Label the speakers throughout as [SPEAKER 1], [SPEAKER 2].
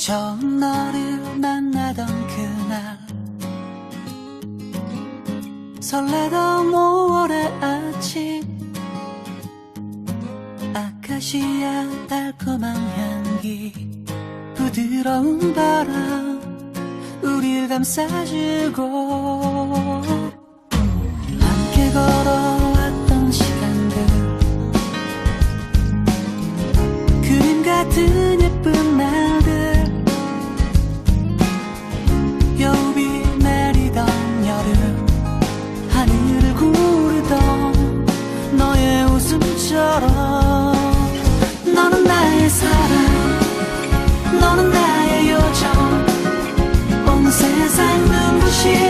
[SPEAKER 1] 처음 너를 만나던 그날. 설레던 5월의 아침. 아카시아 달콤한 향기. 부드러운 바람 우릴 감싸주고. 함께 걸어왔던 시간들. 그림 같은
[SPEAKER 2] 心。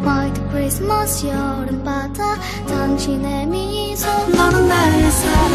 [SPEAKER 2] White Christmas 여름바다 당신의 미소.
[SPEAKER 1] 너는 나의 사랑